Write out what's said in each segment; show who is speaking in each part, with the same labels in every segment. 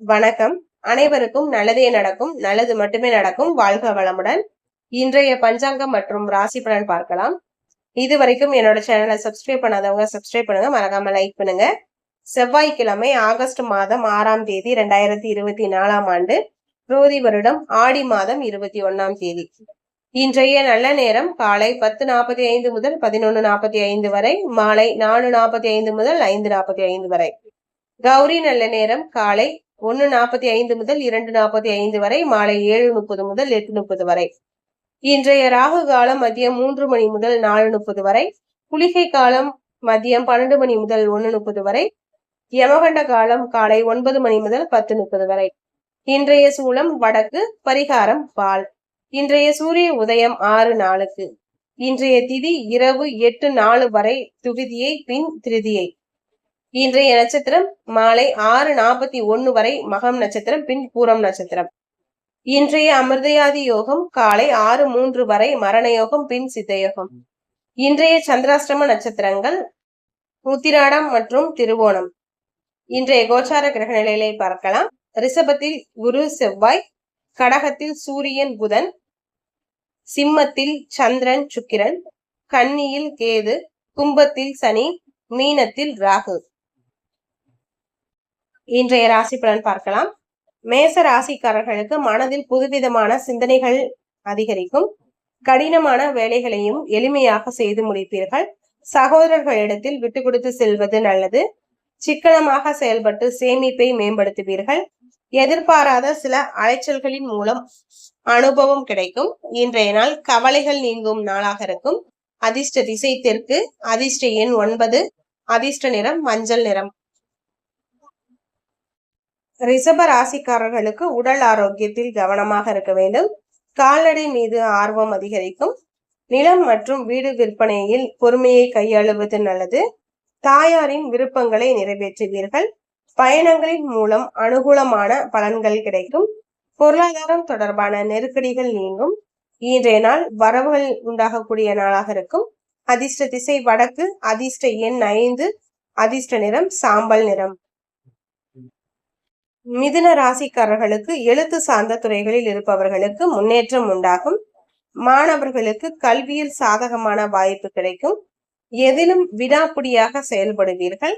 Speaker 1: வணக்கம். அனைவருக்கும் நல்லதே நடக்கும். நல்லது மட்டுமே நடக்கும். வாழ்க வளமுடன். இன்றைய பஞ்சாங்கம் மற்றும் ராசி பலன் பார்க்கலாம். இது வரைக்கும் என்னோட சேனலை சப்ஸ்கிரைப் பண்ணாதவங்க சப்ஸ்கிரைப் பண்ணுங்க. மறக்காம லைக் பண்ணுங்க. செவ்வாய்க்கிழமை ஆகஸ்ட் மாதம் ஆறாம் தேதி ரெண்டாயிரத்தி இருபத்தி நாலாம் ஆண்டு. ரோதி வருடம் ஆடி மாதம் இருபத்தி ஒன்னாம் தேதி. இன்றைய நல்ல நேரம் காலை பத்து நாற்பத்தி ஐந்து முதல் பதினொன்று நாற்பத்தி ஐந்து வரை மாலை நாலு நாற்பத்தி ஐந்து முதல் ஐந்து நாற்பத்தி ஐந்து வரை. கௌரி நல்ல நேரம் காலை ஒன்னு நாற்பத்தி ஐந்து முதல் இரண்டு நாற்பத்தி ஐந்து வரை மாலை ஏழு முப்பது முதல் எட்டு முப்பது வரை. இன்றைய ராகு காலம் மதியம் மூன்று மணி முதல் நாலு முப்பது வரை குளிகை காலம் மதியம் பன்னெண்டு மணி முதல் ஒன்னு முப்பது வரை யமகண்ட காலம் காலை ஒன்பது மணி முதல் பத்து முப்பது வரை. இன்றைய சூலம் வடக்கு பரிகாரம் பால். இன்றைய சூரிய உதயம் ஆறு நாளுக்கு. இன்றைய திதி இரவு எட்டு நாலு வரை துவிதியை பின் திருதியை. இன்றைய நட்சத்திரம் மாலை ஆறு நாற்பத்தி ஒன்னு வரை மகம் நட்சத்திரம் பின் பூரம் நட்சத்திரம். இன்றைய அமிர்தயாதி யோகம் காலை ஆறு மூன்று வரை மரண யோகம் பின் சித்தயோகம் இன்றைய சந்திராஷ்டம நட்சத்திரங்கள் உத்திராடம் மற்றும் திருவோணம். இன்றைய கோச்சார கிரக நிலையை பார்க்கலாம். ரிஷபத்தில் குரு செவ்வாய் கடகத்தில் சூரியன் புதன் சிம்மத்தில் சந்திரன் சுக்கிரன் கன்னியில் கேது கும்பத்தில் சனி மீனத்தில் ராகு. இன்றைய ராசி பலன் பார்க்கலாம். மேச ராசிக்காரர்களுக்கு மனதில் புதுவிதமான சிந்தனைகள் அதிகரிக்கும். கடினமான வேலைகளையும் எளிமையாக செய்து முடிப்பீர்கள். சகோதரர்களிடத்தில் விட்டு கொடுத்து செல்வது நல்லது. சிக்கனமாக செயல்பட்டு சேமிப்பை மேம்படுத்துவீர்கள். எதிர்பாராத சில அலைச்சல்களின் மூலம் அனுபவம் கிடைக்கும். இன்றைய நாள் கவலைகள் நீங்கும் நாளாக இருக்கும். அதிர்ஷ்ட திசை தெற்கு அதிர்ஷ்ட எண் ஒன்பது அதிர்ஷ்ட நிறம் மஞ்சள் நிறம். ரிஷப ராசிக்காரர்களுக்கு உடல் ஆரோக்கியத்தில் கவனமாக இருக்க வேண்டும். கால்நடை மீது ஆர்வம் அதிகரிக்கும். நிலம் மற்றும் வீடு விற்பனையில் பொறுமையை கையாளுவது நல்லது. தாயாரின் விருப்பங்களை நிறைவேற்றுவீர்கள். பயணங்களின் மூலம் அனுகூலமான பலன்கள் கிடைக்கும். பொருளாதாரம் தொடர்பான நெருக்கடிகள் நீங்கும். இன்றைய நாள் வரவுகள் உண்டாகக்கூடிய நாளாக இருக்கும். அதிர்ஷ்ட திசை வடக்கு அதிர்ஷ்ட எண் ஐந்து அதிர்ஷ்ட நிறம் சாம்பல் நிறம். மிதுன ராசிக்காரர்களுக்கு எழுத்து சார்ந்த துறைகளில் இருப்பவர்களுக்கு முன்னேற்றம் உண்டாகும். மாணவர்களுக்கு கல்வியில் சாதகமான வாய்ப்பு கிடைக்கும். எதிலும் விடாப்பிடியாக செயல்படுவீர்கள்.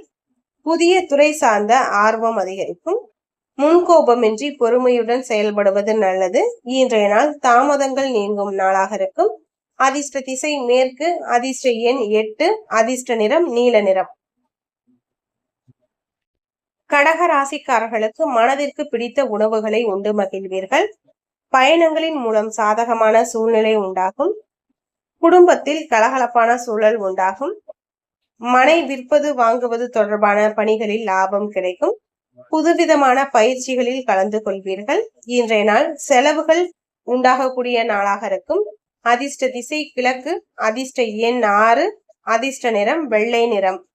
Speaker 1: புதிய துறை சார்ந்த ஆர்வம் அதிகரிக்கும். முன்கோபமின்றி பொறுமையுடன் செயல்படுவது நல்லது. இன்றைய நாள் தாமதங்கள் நீங்கும் நாளாக இருக்கும். அதிர்ஷ்ட திசை மேற்கு அதிர்ஷ்ட எண் எட்டு அதிர்ஷ்ட நிறம் நீல நிறம். கடக ராசிக்காரர்களுக்கு மனதிற்கு பிடித்த உணவுகளை உண்டு மகிழ்வீர்கள். பயணங்களின் மூலம் சாதகமான சூழ்நிலை உண்டாகும். குடும்பத்தில் கலகலப்பான சூழல் உண்டாகும். மனை விற்பது வாங்குவது தொடர்பான பணிகளில் லாபம் கிடைக்கும். புதுவிதமான பயிற்சிகளில் கலந்து கொள்வீர்கள். இன்றைய நாள் செலவுகள் உண்டாகக்கூடிய நாளாக இருக்கும். அதிர்ஷ்ட திசை கிழக்கு அதிர்ஷ்ட எண் ஆறு அதிர்ஷ்ட நிறம் வெள்ளை நிறம்.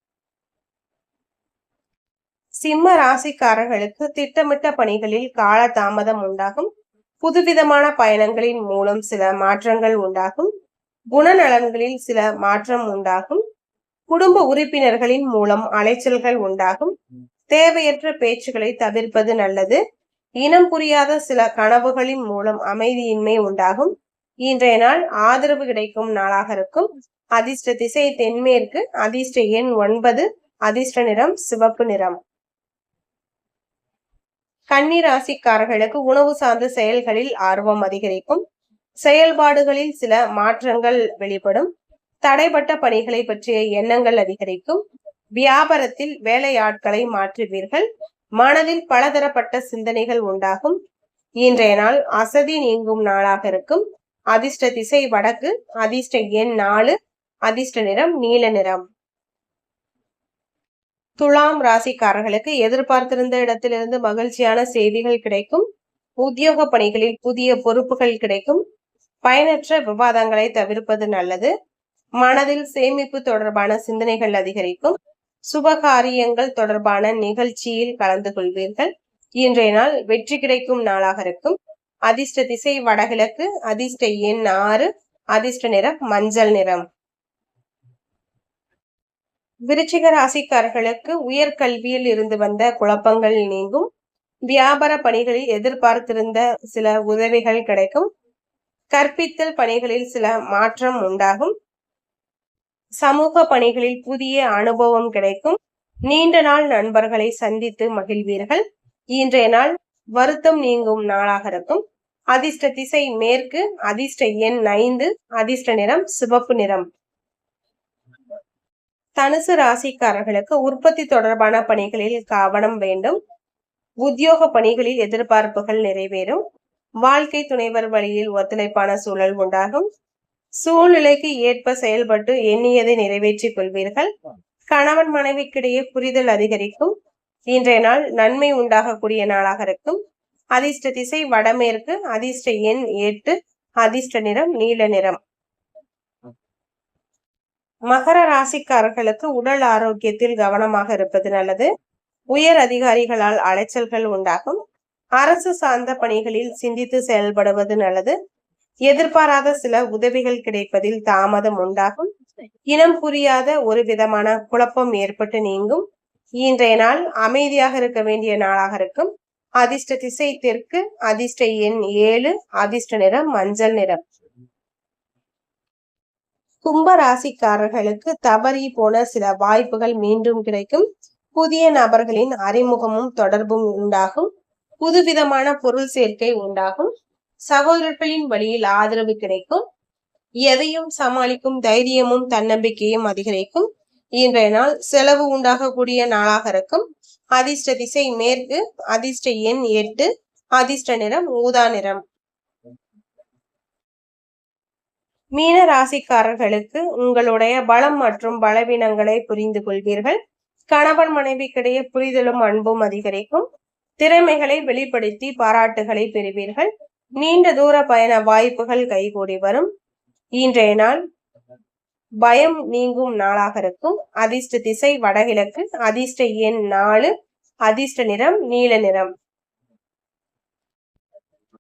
Speaker 1: சிம்ம ராசிக்காரர்களுக்கு திட்டமிட்ட பணிகளில் கால தாமதம் உண்டாகும். புதுவிதமான பயணங்களின் மூலம் சில மாற்றங்கள் உண்டாகும். குணநலன்களில் சில மாற்றம் உண்டாகும். குடும்ப உறுப்பினர்களின் மூலம் அலைச்சல்கள் உண்டாகும். தேவையற்ற பேச்சுகளை தவிர்ப்பது நல்லது. இனம் புரியாத சில கனவுகளின் மூலம் அமைதியின்மை உண்டாகும். இன்றைய நாள் ஆதரவு கிடைக்கும் நாளாக இருக்கும். அதிர்ஷ்ட திசை தென்மேற்கு அதிர்ஷ்ட எண் ஒன்பது அதிர்ஷ்ட நிறம் சிவப்பு நிறம். கன்னி ராசிக்காரர்களுக்கு உணவு சார்ந்த செயல்களில் ஆர்வம் அதிகரிக்கும். செயல்பாடுகளில் சில மாற்றங்கள் வெளிப்படும். தடைப்பட்ட பணிகளை பற்றிய எண்ணங்கள் அதிகரிக்கும். வியாபாரத்தில் வேலையாட்களை மாற்றுவீர்கள். மனதில் பலதரப்பட்ட சிந்தனைகள் உண்டாகும். இன்றைய நாள் அசதி நீங்கும் நாளாக இருக்கும். அதிர்ஷ்ட திசை வடக்கு அதிர்ஷ்ட எண் நாலு அதிர்ஷ்ட நிறம் நீல நிறம். துலாம் ராசிக்காரர்களுக்கு எதிர்பார்த்திருந்த இடத்திலிருந்து மகிழ்ச்சியான செய்திகள் கிடைக்கும். உத்தியோக பணிகளில் புதிய பொறுப்புகள் கிடைக்கும். பயனற்ற விவாதங்களை தவிர்ப்பது நல்லது. மனதில் சேமிப்பு தொடர்பான சிந்தனைகள் அதிகரிக்கும். சுபகாரியங்கள் தொடர்பான நிகழ்ச்சியில் கலந்து கொள்வீர்கள். இன்றைய நாள் வெற்றி கிடைக்கும் நாளாக இருக்கும். அதிர்ஷ்ட திசை வடகிழக்கு அதிர்ஷ்ட எண் ஆறு அதிர்ஷ்ட நிறம் மஞ்சள் நிறம். விருச்சிக ராசிக்காரர்களுக்கு உயர்கல்வியில் இருந்து வந்த குழப்பங்கள் நீங்கும். வியாபார பணிகளில் எதிர்பார்த்திருந்த சில உதவிகள் கிடைக்கும். கற்பித்தல் பணிகளில் சில மாற்றம் உண்டாகும். சமூக பணிகளில் புதிய அனுபவம் கிடைக்கும். நீண்ட நாள் நண்பர்களை சந்தித்து மகிழ்வீர்கள். இன்றைய நாள் வருத்தம் நீங்கும் நாளாக இருக்கும். அதிர்ஷ்ட திசை மேற்கு அதிர்ஷ்ட எண் ஐந்து அதிர்ஷ்ட நிறம் சிவப்பு நிறம். தனுசு ராசிக்காரர்களுக்கு உற்பத்தி தொடர்பான பணிகளில் கவனம் வேண்டும். உத்தியோக பணிகளில் எதிர்பார்ப்புகள் நிறைவேறும். வாழ்க்கை துணைவர் வழியில் ஒத்துழைப்பான சூழல் உண்டாகும். சூழ்நிலைக்கு ஏற்ப செயல்பட்டு எண்ணியதை நிறைவேற்றிக் கொள்வீர்கள். கணவன் மனைவிக்கிடையே புரிதல் அதிகரிக்கும். இன்றைய நாள் நன்மை உண்டாகக்கூடிய நாளாக இருக்கும். அதிர்ஷ்ட திசை வடமேற்கு அதிர்ஷ்ட எண் எட்டு அதிர்ஷ்ட நிறம் நீல நிறம். மகர ராசிக்காரர்களுக்கு உடல் ஆரோக்கியத்தில் கவனமாக இருப்பது நல்லது. உயர் அதிகாரிகளால் அலைச்சல்கள் உண்டாகும். அரசு சார்ந்த பணிகளில் சிந்தித்து செயல்படுவது நல்லது. எதிர்பாராத சில உதவிகள் கிடைப்பதில் தாமதம் உண்டாகும். இனம் புரியாத ஒரு விதமான குழப்பம் ஏற்பட்டு நீங்கும். இன்றைய நாள் அமைதியாக இருக்க வேண்டிய நாளாக இருக்கும். அதிர்ஷ்ட திசை தெற்கு அதிர்ஷ்ட எண் ஏழு அதிர்ஷ்ட நிறம் மஞ்சள் நிறம். கும்ப ராசிக்காரர்களுக்கு தவறி போன சில வாய்ப்புகள் மீண்டும் கிடைக்கும். புதிய நபர்களின் அறிமுகமும் தொடர்பும் உண்டாகும். புதுவிதமான பொருள் சேர்க்கை உண்டாகும். சகோதரர்களின் வழியில் ஆதரவு கிடைக்கும். எதையும் சமாளிக்கும் தைரியமும் தன்னம்பிக்கையும் அதிகரிக்கும். இன்றைய நாள் செலவு உண்டாகக்கூடிய நாளாக இருக்கும். அதிர்ஷ்ட திசை மேற்கு அதிர்ஷ்ட எண் எட்டு அதிர்ஷ்ட நிறம் ஊதா நிறம். மீன ராசிக்காரர்களுக்கு உங்களுடைய பலம் மற்றும் பலவீனங்களை புரிந்து கொள்வீர்கள். கணவன் மனைவிக்கிடையே புரிதலும் அன்பும் அதிகரிக்கும். திறமைகளை வெளிப்படுத்தி பாராட்டுகளை பெறுவீர்கள். நீண்ட தூர பயண வாய்ப்புகள் கைகூடி வரும். இன்றைய நாள் பயம் நீங்கும் நாளாக இருக்கும். அதிர்ஷ்ட திசை வடகிழக்கு அதிர்ஷ்ட எண் நாலு அதிர்ஷ்ட நிறம் நீல நிறம்.